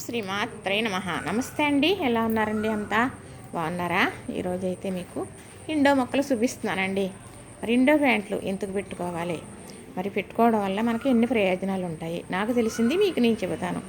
శ్రీమాత్రే నమ. నమస్తే అండి. ఎలా ఉన్నారండి అంతా? బాగున్నారా? ఈరోజు అయితే మీకు ఇండో మొక్కలు చూపిస్తున్నానండి. మరి ఇండో ప్యాంట్లు ఎందుకు పెట్టుకోవాలి? మరి పెట్టుకోవడం వల్ల మనకి ఎన్ని ప్రయోజనాలు ఉంటాయి నాకు తెలిసింది మీకు నేను చెబుతాను.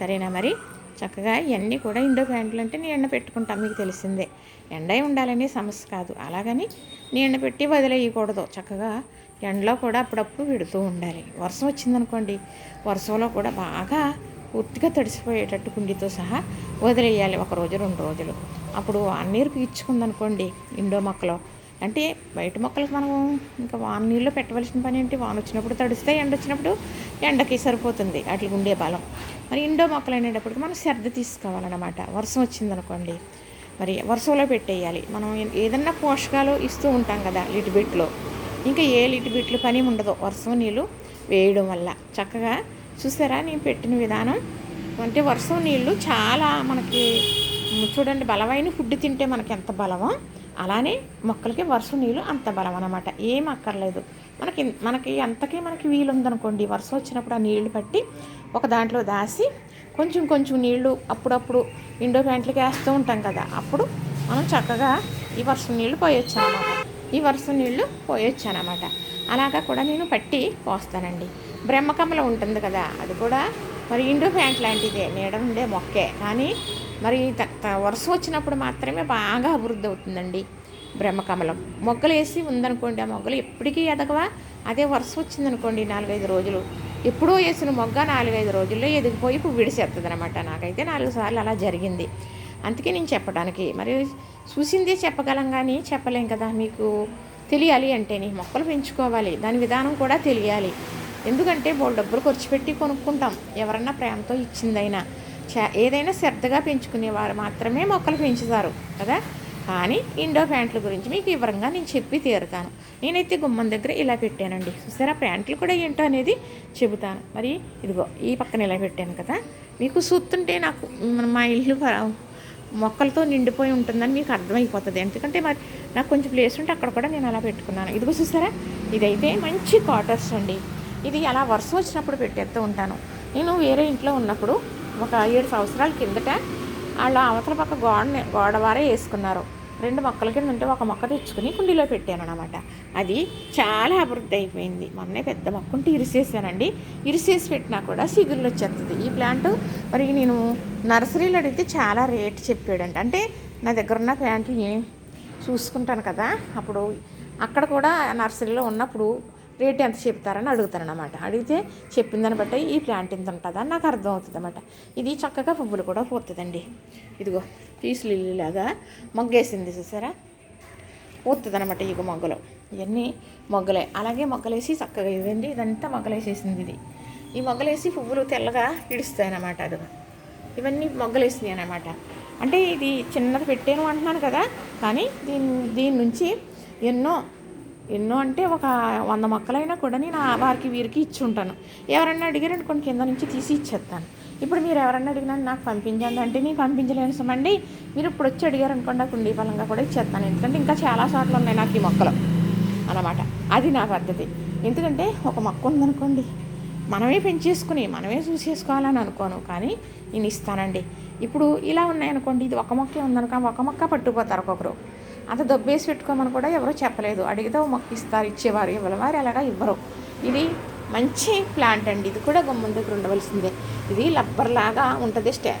సరేనా మరి? చక్కగా ఇవన్నీ కూడా ఇండో ప్యాంట్లు అంటే నేను ఎండ పెట్టుకుంటాం మీకు తెలిసిందే. ఎండ ఉండాలనే సమస్య కాదు. అలాగని నేను పెట్టి వదిలేయకూడదు. చక్కగా ఎండలో కూడా అప్పుడప్పుడు పెడుతూ ఉండాలి. వర్షం వచ్చిందనుకోండి వర్షంలో కూడా బాగా పూర్తిగా తడిసిపోయేటట్టు కుండీతో సహా వదిలేయాలి ఒక రోజు రెండు రోజులు. అప్పుడు ఆ నీరు పీల్చుకుందనుకోండి ఇండో మొక్కలో. అంటే బయట మొక్కలకు మనం ఇంకా వాన నీళ్ళు పెట్టవలసిన పని ఏంటి? వాన వచ్చినప్పుడు తడిస్తే ఎండ వచ్చినప్పుడు ఎండకి సరిపోతుంది వాటికి ఉండే బలం. మరి ఇండో మొక్కలు అనేటప్పటికి మనం శ్రద్ధ తీసుకోవాలన్నమాట. వర్షం వచ్చిందనుకోండి మరి వర్షంలో పెట్టేయాలి. మనం ఏదన్నా పోషకాలు ఇస్తూ ఉంటాం కదా లిటిబిట్లో ఇంకా ఏ లిటిబిట్లు పని ఉండదు వర్షం నీళ్ళు వేయడం వల్ల. చక్కగా చూసారా నేను పెట్టిన విధానం? అంటే వర్షం నీళ్ళు చాలా మనకి చూడండి బలమైన ఫుడ్ తింటే మనకి ఎంత బలమో అలానే మొక్కలకి వర్షం నీళ్ళు అంత బలం అనమాట ఏం అక్కర్లేదు. మనకి మనకి అంతకే మనకి వీలు ఉందనుకోండి వర్షం వచ్చినప్పుడు ఆ నీళ్ళు పట్టి ఒక దాంట్లో దాసి కొంచెం కొంచెం నీళ్ళు అప్పుడప్పుడు ఇండో ప్యాంట్లకి వేస్తూ ఉంటాం కదా. అప్పుడు మనం చక్కగా ఈ వర్షం నీళ్ళు పోయొచ్చు అనమాట ఈ వర్షం నీళ్ళు పోయొచ్చు అనమాట అలాగా కూడా నేను పట్టి పోస్తానండి. బ్రహ్మకమలం ఉంటుంది కదా అది కూడా మరి ఇండో ప్యాంట్ లాంటిదే నీడ ఉండే మొక్కే. కానీ మరి వరుస వచ్చినప్పుడు మాత్రమే బాగా అభివృద్ధి అవుతుందండి బ్రహ్మకమలం. మొగ్గలు వేసి ఉందనుకోండి ఆ మొగ్గలు ఎప్పటికీ ఎదగవా? అదే వరుస వచ్చిందనుకోండి నాలుగైదు రోజులు. ఎప్పుడో వేసిన మొగ్గ నాలుగైదు రోజుల్లో ఎదిగిపోయి ఇప్పుడు విడిసేస్తుంది అనమాట నాకైతే నాలుగు సార్లు అలా జరిగింది. అందుకే నేను చెప్పడానికి మరి చూసిందే చెప్పగలం కానీ చెప్పలేం కదా మీకు. తెలియాలి అంటే నీ మొక్కలు పెంచుకోవాలి దాని విధానం కూడా తెలియాలి. ఎందుకంటే బోల్ డబ్బులు ఖర్చు పెట్టి కొనుక్కుంటాం. ఎవరన్నా ప్రేమతో ఇచ్చిందైనా. ఏదైనా శ్రద్ధగా పెంచుకునేవారు మాత్రమే మొక్కలు పెంచుతారు కదా? కానీ ఇండో ప్యాంట్ల గురించి మీకు వివరంగా నేను చెప్పి తీరుతాను. నేనైతే గుమ్మం దగ్గర ఇలా పెట్టానండి. చూసారా? ప్యాంట్లు కూడా ఏంటో అనేది చెబుతాను. మరి ఇదిగో ఈ పక్కన ఇలా పెట్టాను కదా? మీకు చూస్తుంటే నాకు మా ఇల్లు మొక్కలతో నిండిపోయి ఉంటుందని మీకు అర్థమైపోతుంది. ఎందుకంటే మరి నాకు కొంచెం ప్లేస్ ఉంటే అక్కడ కూడా నేను అలా పెట్టుకున్నాను. ఇదిగో చూసారా? ఇదైతే మంచి క్వార్టర్స్ అండి. ఇది అలా వర్షం వచ్చినప్పుడు పెట్టేస్తూ ఉంటాను. నేను వేరే ఇంట్లో ఉన్నప్పుడు ఒక ఏడు సంవత్సరాల కిందట వాళ్ళ అవతల పక్క గోడ గోడవారే వేసుకున్నారు. రెండు మొక్కల కింద ఉంటే ఒక మొక్క తెచ్చుకుని కుండీలో పెట్టాను అనమాట అది చాలా అభివృద్ధి అయిపోయింది. మొన్నే పెద్ద మొక్క ఉంటే ఇరిసేసానండి. ఇరిసేసి పెట్టినా కూడా సిగుళ్ళు వచ్చేస్తుంది ఈ ప్లాంట్ మరి నేను నర్సరీలో అడిగితే చాలా రేట్ చెప్పాడంట. అంటే నా దగ్గర ఉన్న ప్లాంట్ని చూసుకుంటాను కదా. అప్పుడు అక్కడ కూడా నర్సరీలో ఉన్నప్పుడు రేట్ ఎంత చెప్తారని అడుగుతాను అడిగితే చెప్పిన దాన్ని బట్టి ఈ ప్లాంట్ ఎంత ఉంటుందని నాకు అర్థం అవుతుంది అనమాట ఇది చక్కగా పువ్వులు కూడా పోతుందండి ఇదిగో పీస్ లిల్లీలాగా మొగ్గేసింది చూసారా? పోతుంది అనమాట ఇక మొగ్గలు. ఇవన్నీ మొగ్గలే. అలాగే మొగ్గలేసి చక్కగా ఇదండి ఇదంతా మొగ్గలేసేసింది ఇది. ఈ మొగ్గలేసి పువ్వులు తెల్లగా ఇడుస్తాయి అన్నమాట అది. ఇవన్నీ మొగ్గలేసినాయి అనమాట అంటే ఇది చిన్నది పెట్టాను అంటున్నాను కదా కానీ దీని దీని నుంచి ఎన్నో ఎన్నో అంటే ఒక వంద మొక్కలైనా కూడా నేను వారికి వీరికి ఇచ్చి ఉంటాను ఎవరన్నా అడిగారంటే కొన్ని కింద నుంచి తీసి ఇచ్చేస్తాను. ఇప్పుడు మీరు ఎవరన్నా అడిగినా నాకు పంపించండి అంటే నేను పంపించలేను సమండి. మీరు ఇప్పుడు వచ్చి అడిగారు అనుకోండి ఉండే ఫలంగా కూడా ఇచ్చేస్తాను. ఎందుకంటే ఇంకా చాలా చోట్ల ఉన్నాయి నాకు ఈ మొక్కలు అనమాట అది నా పద్ధతి. ఎందుకంటే ఒక మొక్క ఉందనుకోండి మనమే పెంచేసుకుని మనమే చూసేసుకోవాలని అనుకోను. కానీ నేను ఇస్తానండి. ఇప్పుడు ఇలా ఉన్నాయనుకోండి ఇది ఒక మొక్కే ఉందనుకో ఒక మొక్క పట్టుకుపోతారు ఒక్కొక్కరు. అంత దొబ్బేసి పెట్టుకోమని కూడా ఎవరో చెప్పలేదు. అడిగితే మొక్క ఇస్తారు ఇచ్చేవారు ఇవ్వలవారు అలాగా ఇవ్వరు. ఇది మంచి ప్లాంట్ అండి. ఇది కూడా గుమ్మం దగ్గర ఉండవలసిందే. ఇది లబ్బర్లాగా ఉంటుంది. స్టే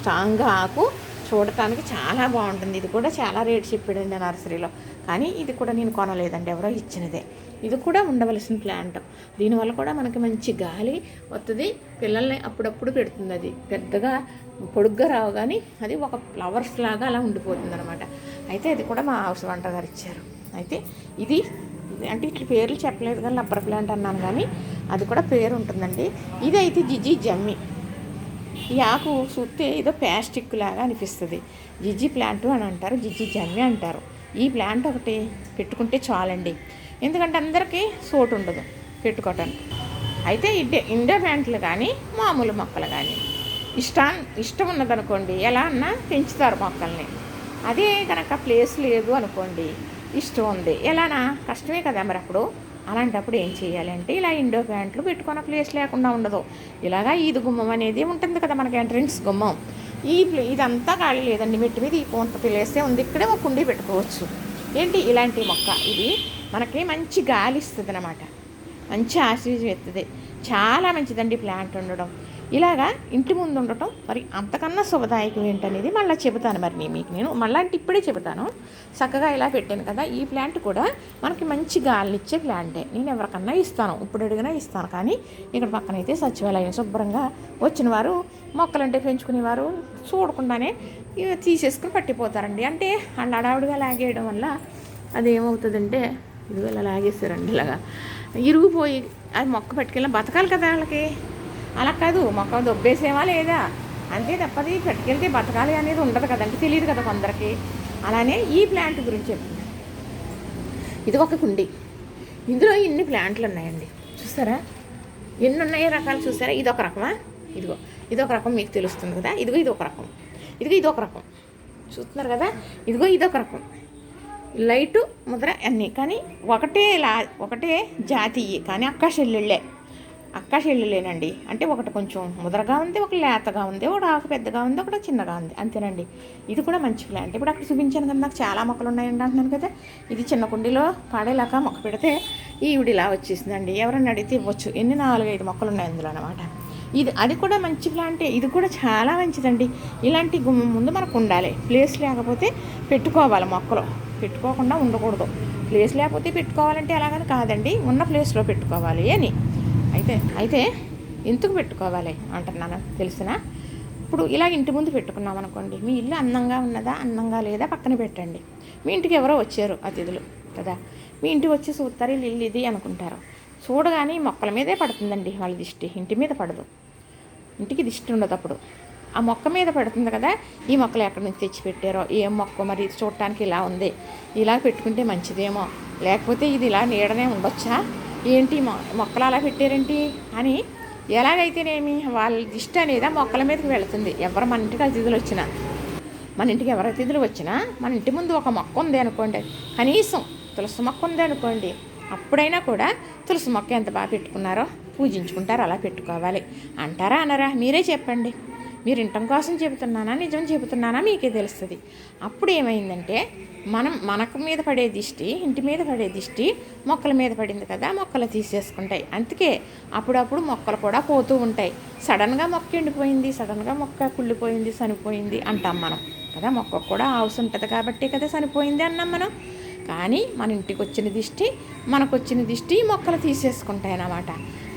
స్ట్రాంగ్గా ఆకు. చూడటానికి చాలా బాగుంటుంది. ఇది కూడా చాలా రేట్ చెప్పాడండి నర్సరీలో. కానీ ఇది కూడా నేను కొనలేదండి. ఎవరో ఇచ్చినదే. ఇది కూడా ఉండవలసిన ప్లాంట్. దీనివల్ల కూడా మనకి మంచి గాలి వస్తుంది పిల్లల్ని అప్పుడప్పుడు పెడుతుంది అది. పెద్దగా పొడుగ్గా రావు కానీ అది ఒక ఫ్లవర్స్ లాగా అలా ఉండిపోతుంది అనమాట అయితే అది కూడా మా హౌస్ వంట గారు ఇచ్చారు. అయితే ఇది అంటే ఇట్లా పేర్లు చెప్పలేదు కానీ లబ్బర్ ప్లాంట్ అన్నాను కానీ అది కూడా పేరు ఉంటుందండి. ఇది అయితే జిజి జమ్మి. ఈ ఆకు చూస్తే ఏదో ప్లాస్టిక్ లాగా అనిపిస్తుంది. జిజి ప్లాంట్ అని అంటారు జిజి జమ్మి అంటారు. ఈ ప్లాంట్ ఒకటి పెట్టుకుంటే చాలండి. ఎందుకంటే అందరికీ సోటు ఉండదు పెట్టుకోవటానికి అయితే ఇండే ఇండో ప్లాంట్లు కానీ మామూలు మొక్కలు కానీ ఇష్టం ఇష్టం ఉన్నదనుకోండి ఎలా అన్నా పెంచుతారు మొక్కల్ని. అదే కనుక ప్లేస్ లేదు అనుకోండి ఇష్టం ఉంది. ఎలానా? కష్టమే కదా మరి అప్పుడు. అలాంటప్పుడు ఏం చేయాలి అంటే ఇలా ఇండో ప్యాంట్లు పెట్టుకున్న ప్లేస్ లేకుండా ఉండదు. ఇలాగా ఈదు గుమ్మం అనేది ఉంటుంది కదా మనకి ఎంట్రన్స్ గుమ్మం. ఈ ప్లే ఇదంతా ఖాళీ లేదండి. మెట్టి మీద ఈ కొంత ప్లేసే ఉంది. ఇక్కడే ఒక కుండీ పెట్టుకోవచ్చు. ఏంటి? ఇలాంటి మొక్క. ఇది మనకి మంచి గాలి ఇస్తుంది అనమాట మంచి ఆశీర్వాదం ఎత్తుంది చాలా మంచిదండి ప్లాంట్ ఉండడం. ఇలాగా ఇంటి ముందు ఉండటం మరి అంతకన్నా శుభదాయకం ఏంటనేది మళ్ళీ చెబుతాను మరి నేను మీకు నేను. మళ్ళీ అంటే ఇప్పుడే చెబుతాను. చక్కగా ఇలా పెట్టాను కదా ఈ ప్లాంట్ కూడా మనకి మంచి గాలినిచ్చే ప్లాంటే. నేను ఎవరికన్నా ఇస్తాను ఇప్పుడు అడిగినా ఇస్తాను. కానీ ఇక్కడ పక్కన అయితే సచివాలయం శుభ్రంగా వచ్చిన వారు మొక్కలంటే పెంచుకునేవారు చూడకుండానే తీసేసుకుని పట్టిపోతారండి. అంటే వాళ్ళు అడావుడిగా లాగేయడం వల్ల అది ఏమవుతుందంటే ఇదిగో ఇలా లాగేస్తారండి ఇలాగా. ఇరిగిపోయి అది మొక్క పట్టుకెళ్ళి బతకాలి కదా వాళ్ళకి. అలా కాదు మొక్క దొబ్బేసేవా లేదా? అంతే తప్పది పట్టుకెళ్తే బతకాలి అనేది ఉండదు కదండి తెలియదు కదా కొందరికి. అలానే ఈ ప్లాంట్ గురించి చెప్తున్నాను ఇది ఒక కుండి. ఇందులో ఇన్ని ప్లాంట్లు ఉన్నాయండి? చూసారా ఎన్ని ఉన్నాయో రకాలు చూసారా ఇది ఒక రకమా? ఇదిగో ఇది ఒక రకం మీకు తెలుస్తుంది కదా? ఇదిగో ఇది ఒక రకం. ఇదిగో ఇది ఒక రకం. చూస్తున్నారు కదా? ఇదిగో ఇది ఒక రకం. లైటు ముద్ర అన్నీ. కానీ ఒకటే లా ఒకటే జాతీయ. కానీ అక్క చెల్లెళ్ళే. అక్క చెల్లెలేనండి అంటే ఒకటి కొంచెం ముదరగా ఉంది ఒక లేతగా ఉంది ఒకటి ఆకు పెద్దగా ఉంది ఒకటి చిన్నగా ఉంది అంతేనండి. ఇది కూడా మంచి ప్లాంట్ ఇప్పుడు అక్కడ చూపించాను కదా నాకు చాలా మొక్కలు ఉన్నాయండి అంటున్నాను కదా. ఇది చిన్న కుండీలో పాడేలాగా మొక్క పెడితే ఈవిడ ఇలా వచ్చేసిందండి. ఎవరన్నా అడిగితే ఇవ్వచ్చు. ఎన్ని నాలుగైదు మొక్కలు ఉన్నాయి అందులో అనమాట ఇది అది కూడా మంచి ప్లాంటే ఇది కూడా చాలా మంచిదండి. ఇలాంటి గుమ్మం ముందు మనకు ఉండాలి. ప్లేస్ లేకపోతే పెట్టుకోవాలి మొక్కలు. పెట్టుకోకుండా ఉండకూడదు. ప్లేస్ లేకపోతే పెట్టుకోవాలంటే ఎలాగని కాదండి. ఉన్న ప్లేస్లో పెట్టుకోవాలి అని. అయితే అయితే ఎందుకు పెట్టుకోవాలి అంటున్నాను తెలిసిన? ఇప్పుడు ఇలా ఇంటి ముందు పెట్టుకున్నాం అనుకోండి మీ ఇల్లు అందంగా ఉన్నదా అందంగా లేదా పక్కన పెట్టండి. మీ ఇంటికి ఎవరో వచ్చారు అతిథులు కదా? మీ ఇంటికి వచ్చి చూస్తారు ఇల్లు ఇది అనుకుంటారు. చూడగానే మొక్కల మీదే పడుతుందండి వాళ్ళ దిష్టి ఇంటి మీద పడదు. ఇంటికి దిష్టి ఉండదు అప్పుడు. ఆ మొక్క మీద పడుతుంది కదా ఈ మొక్కలు ఎక్కడి నుంచి తెచ్చి పెట్టారో ఏం మొక్క మరి చూడటానికి ఇలా ఉంది ఇలా పెట్టుకుంటే మంచిదేమో లేకపోతే ఇది ఇలా నీడనే ఉండొచ్చా? ఏంటి మొ మొక్కలు అలా పెట్టారేంటి అని ఎలాగైతేనేమి వాళ్ళ దిష్టి అనేది మొక్కల మీదకి వెళుతుంది. ఎవరు మన ఇంటికి అతిథులు వచ్చినా మన ఇంటికి ఎవరు అతిథులు వచ్చినా మన ఇంటి ముందు ఒక మొక్క ఉంది అనుకోండి కనీసం తులసి మొక్క ఉంది అనుకోండి అప్పుడైనా కూడా తులసి మొక్క ఎంత బాగా పెట్టుకున్నారో పూజించుకుంటారు అలా పెట్టుకోవాలి. అంటారా అనరా? మీరే చెప్పండి. మీరు ఇంటం కోసం చెబుతున్నానా? నిజం చెబుతున్నానా? మీకే తెలుస్తుంది. అప్పుడు ఏమైందంటే మనం మనకు మీద పడే దిష్టి ఇంటి మీద పడే దిష్టి మొక్కల మీద పడింది కదా మొక్కలు తీసేసుకుంటాయి. అందుకే అప్పుడప్పుడు మొక్కలు కూడా పోతూ ఉంటాయి. సడన్గా మొక్క ఎండిపోయింది సడన్గా మొక్క కుళ్ళిపోయింది చనిపోయింది అంటాం మనం. కదా మొక్కకు కూడా ఆవుసు ఉంటుంది కాబట్టి కదా చనిపోయింది అన్నాం మనం. కానీ మన ఇంటికి వచ్చిన దిష్టి మనకు వచ్చిన దిష్టి మొక్కలు తీసేసుకుంటాయి అన్నమాట.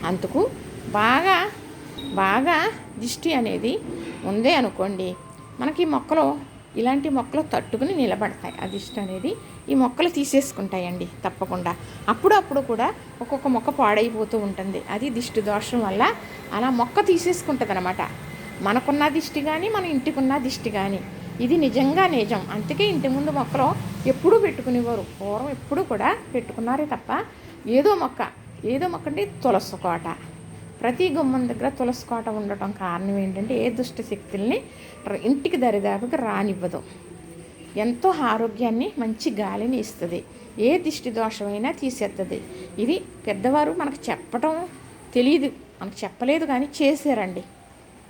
అందుకు బాగా బాగా దిష్టి అనేది ఉందే అనుకోండి మనకి ఈ మొక్కలు ఇలాంటి మొక్కలు తట్టుకుని నిలబడతాయి. ఆ దిష్టి అనేది ఈ మొక్కలు తీసేసుకుంటాయండి తప్పకుండా. అప్పుడప్పుడు కూడా ఒక్కొక్క మొక్క పాడైపోతూ ఉంటుంది. అది దిష్టి దోషం వల్ల అలా మొక్క తీసేసుకుంటుంది అనమాట మనకున్న దిష్టి కానీ మన ఇంటికున్న దిష్టి కానీ ఇది నిజంగా నిజం. అందుకే ఇంటి ముందు మొక్కలు ఎప్పుడూ పెట్టుకునేవారు. పూర్వం ఎప్పుడూ కూడా పెట్టుకున్నారే తప్ప ఏదో మొక్క ఏదో మొక్క అంటే తులసి కోట. ప్రతి గుమ్మం దగ్గర తులసి కోట ఉండటం కారణం ఏంటంటే ఏ దుష్ట శక్తుల్ని ఇంటికి దరిదాపుకి రానివ్వదు. ఎంతో ఆరోగ్యాన్ని మంచి గాలిని ఇస్తుంది. ఏ దిష్టి దోషమైనా తీసేస్తుంది ఇది పెద్దవారు మనకు చెప్పటం తెలియదు మనకు చెప్పలేదు కానీ చేశారండి.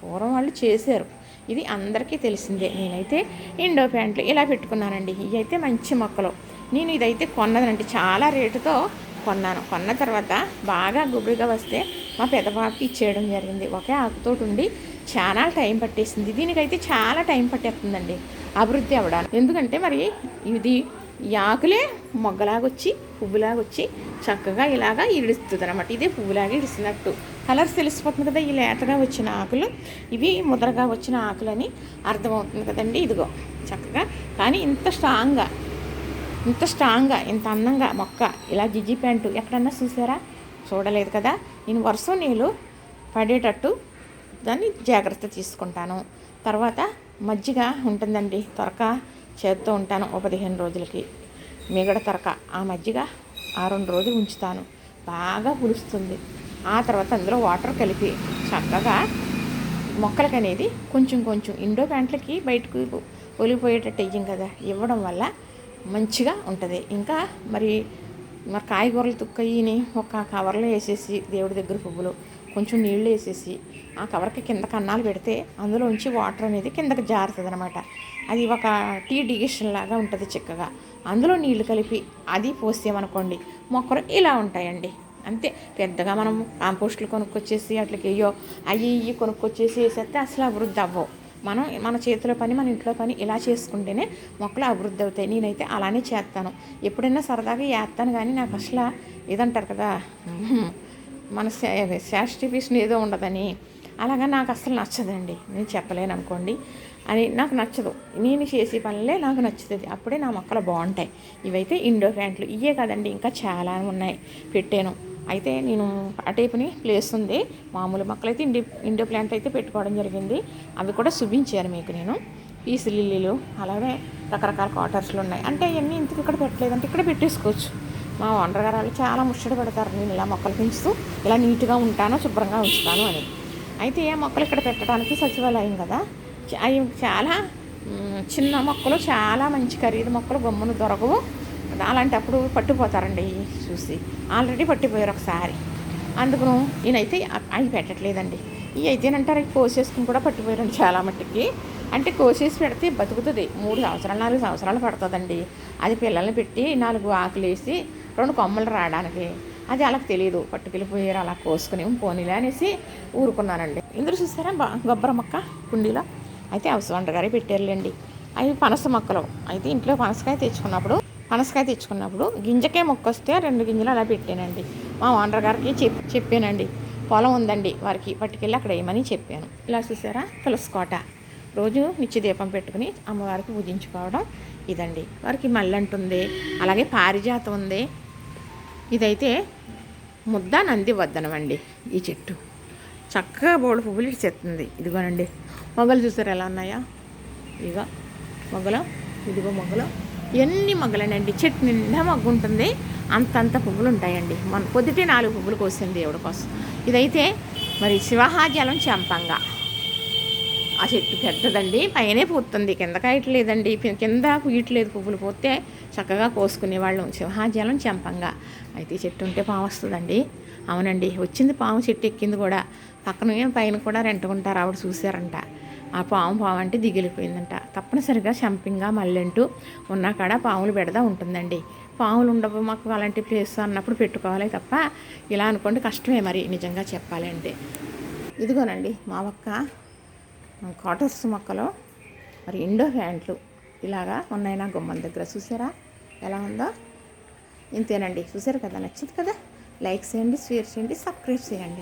పూర్వం వాళ్ళు చేశారు. ఇది అందరికీ తెలిసిందే. నేనైతే ఇండో ప్యాంట్లు ఇలా పెట్టుకున్నానండి. ఇవి అయితే మంచి మొక్కలు. నేను ఇదైతే కొన్నదండి. చాలా రేటుతో కొన్నాను. కొన్న తర్వాత బాగా గుబురుగా వస్తే మా పెద్దబాబుకి ఇచ్చేయడం జరిగింది. ఒకే ఆకుతోటి ఉండి చాలా టైం పట్టేసింది. దీనికైతే చాలా టైం పట్టేస్తుందండి అభివృద్ధి అవ్వడానికి. ఎందుకంటే మరి ఇది ఈ ఆకులే మొగ్గలాగొచ్చి పువ్వులాగొచ్చి చక్కగా ఇలాగా ఇడుస్తుంది అనమాట ఇదే పువ్వులాగా ఇడిసినట్టు. కలర్స్ తెలిసిపోతుంది కదా ఈ లేతగా వచ్చిన ఆకులు. ఇవి ముద్రగా వచ్చిన ఆకులని అర్థమవుతుంది కదండి. ఇదిగో చక్కగా. కానీ ఇంత స్ట్రాంగ్గా ఇంత స్ట్రాంగ్గా ఇంత అందంగా మొక్క ఇలా జిజి ప్యాంటు ఎక్కడన్నా చూసారా? చూడలేదు కదా? నేను వర్షం నీళ్ళు పడేటట్టు దాన్ని జాగ్రత్త తీసుకుంటాను. తర్వాత మజ్జిగ ఉంటుందండి తొరక చేస్తూ ఉంటాను ఒక పదిహేను రోజులకి. మిగడ తొరక ఆ మజ్జిగ ఆ రెండు రోజులు ఉంచుతాను. బాగా పులుస్తుంది. ఆ తర్వాత అందులో వాటర్ కలిపి చక్కగా మొక్కలకి అనేది కొంచెం కొంచెం ఇండో ప్యాంట్లకి బయటకు ఒలిగిపోయేటట్టు అయ్యం కదా ఇవ్వడం వల్ల మంచిగా ఉంటుంది. ఇంకా మరి మరి కాయగూరలు తుక్కయ్యని ఒక కవర్లో వేసేసి దేవుడి దగ్గర పువ్వులు కొంచెం నీళ్ళు వేసేసి ఆ కవర్కి కింద కన్నాలు పెడితే అందులోంచి వాటర్ అనేది కిందకి జారుతుంది అనమాట అది ఒక టీ డిగేషన్ లాగా ఉంటుంది చిక్కగా. అందులో నీళ్ళు కలిపి అది పోసేమనుకోండి మొక్కలు ఇలా ఉంటాయండి. అంతే. పెద్దగా మనం కాంపోస్ట్లు కొనుక్కొచ్చేసి అట్లకి అయ్యో అయ్యి ఇవి కొనుక్కొచ్చేసి వేసేస్తే అసలు అభివృద్ధి అవ్వవు. మనం మన చేతిలో పని మన ఇంట్లో పని ఇలా చేసుకుంటేనే మొక్కలు అభివృద్ధి అవుతాయి. నేనైతే అలానే చేస్తాను ఎప్పుడైనా సరదాగా వేస్తాను కానీ నాకు అసలు ఇదంటారు కదా మన శాస్టిఫిషన్ ఏదో ఉండదని. అలాగా నాకు అసలు నచ్చదండి. నేను చెప్పలేను అనుకోండి. అని నాకు నచ్చదు. నేను చేసే పనులే నాకు నచ్చుతుంది అప్పుడే నా మొక్కలు బాగుంటాయి. ఇవైతే ఇండో ప్యాంట్లు ఇవే కదండి ఇంకా చాలా ఉన్నాయి. పెట్టాను. అయితే నేను అటేపుని ప్లేస్ ఉంది. మామూలు మొక్కలు అయితే ఇండి ఇండో ప్లాంట్ అయితే పెట్టుకోవడం జరిగింది. అవి కూడా చూపించాను మీకు నేను. పీస్ లిల్లీలు అలాగే రకరకాల క్వార్టర్స్లు ఉన్నాయి. అంటే అవన్నీ ఇంటికి ఇక్కడ పెట్టలేదంటే ఇక్కడ పెట్టేసుకోవచ్చు. మా ఓనర్ గారు వాళ్ళు చాలా ముచ్చట పెడతారు. నేను ఇలా మొక్కలు పెంచుతూ ఇలా నీట్గా ఉంటాను శుభ్రంగా ఉంచుతాను అని. అయితే ఏ మొక్కలు ఇక్కడ పెట్టడానికి సచివాలయం కదా. అవి చాలా చిన్న మొక్కలు చాలా మంచి ఖరీదు మొక్కలు గమ్మును దొరకవు. అలాంటప్పుడు పట్టిపోతారండి చూసి. ఆల్రెడీ పట్టిపోయారు ఒకసారి. అందుకు నేనైతే అవి పెట్టట్లేదండి. ఇవి అయితేనంటారు కోసేసుకుని కూడా పట్టిపోయారండి చాలా మట్టికి. అంటే కోసేసి పెడితే బతుకుతుంది. మూడు సంవత్సరాలు నాలుగు సంవత్సరాలు పడుతుందండి. అది పిల్లల్ని పెట్టి నాలుగు ఆకులు వేసి రెండు కొమ్మలు రావడానికి. అది వాళ్ళకి తెలియదు పట్టుకెళ్ళిపోయారు అలా కోసుకుని పోనీలే అనేసి ఊరుకున్నానండి ఇందులో చూసారా గొబ్బర మొక్క కుండీలో? అయితే అవసరం గారే పెట్టారులేండి. అవి పనస మొక్కలు. అయితే ఇంట్లో పనసకాయ తెచ్చుకున్నప్పుడు పనసకాయ తెచ్చుకున్నప్పుడు గింజకే మొక్క వస్తే రెండు గింజలు అలా పెట్టానండి. మా ఓనర్ గారికి చెప్ చెప్పానండి. పొలం ఉందండి వారికి పట్టుకెళ్ళి అక్కడ వేయమని చెప్పాను. ఇలా చూసారా? తులసికోట. రోజు నిత్య దీపం పెట్టుకుని అమ్మవారికి పూజించుకోవడం ఇదండి. వారికి మల్లంటుంది అలాగే పారిజాతం ఉంది. ఇదైతే ముద్ద నంది వద్దనం అండి ఈ చెట్టు. చక్కగా బోడు పువ్వులు ఇచ్చేస్తుంది. ఇదిగోనండి. మొగ్గలు చూసారు ఎలా ఉన్నాయా? ఇదిగో మొగ్గలు ఇదిగో మొగ్గలు. ఎన్ని మొగ్గలేనండి? చెట్టు నిండా మొగ్గు ఉంటుంది అంతంత పువ్వులు ఉంటాయండి మన పొద్దుటే నాలుగు పువ్వులు కోసింది దేవుడి కోసం. ఇదైతే మరి శివహాజలం చంపంగా. ఆ చెట్టు పెద్దదండి. పైనే పూస్తుంది కింద కాయట్లేదండి. కింద పూయట్లేదు. పువ్వులు పోతే చక్కగా కోసుకునేవాళ్ళం సింహాజలం చెంపంగా. అయితే చెట్టు ఉంటే పాము వస్తుందండి. అవునండి. వచ్చింది పాము చెట్టు ఎక్కింది కూడా. పక్కన పైన కూడా రెంటుకుంటారు ఆవిడ చూశారంట. ఆ పాము పాము అంటే దిగిలిపోయిందంట. తప్పనిసరిగా చంపింగా మళ్ళంటూ ఉన్న కాడ పాములు పెడదా ఉంటుందండి. పాములు ఉండవు మాకు అలాంటి ప్లేస్ అన్నప్పుడు పెట్టుకోవాలి తప్ప ఇలా అనుకోండి కష్టమే మరి నిజంగా చెప్పాలంటే. ఇదిగోనండి మా ఒక్క కాటర్స్ మొక్కలు మరి ఇండో ప్యాంట్లు ఇలాగా ఉన్నాయి నా గుమ్మం దగ్గర చూసారా? ఎలా ఉందో? ఇంతేనండి. చూసారు కదా? నచ్చింది కదా? లైక్ చేయండి షేర్ చేయండి సబ్స్క్రైబ్ చేయండి.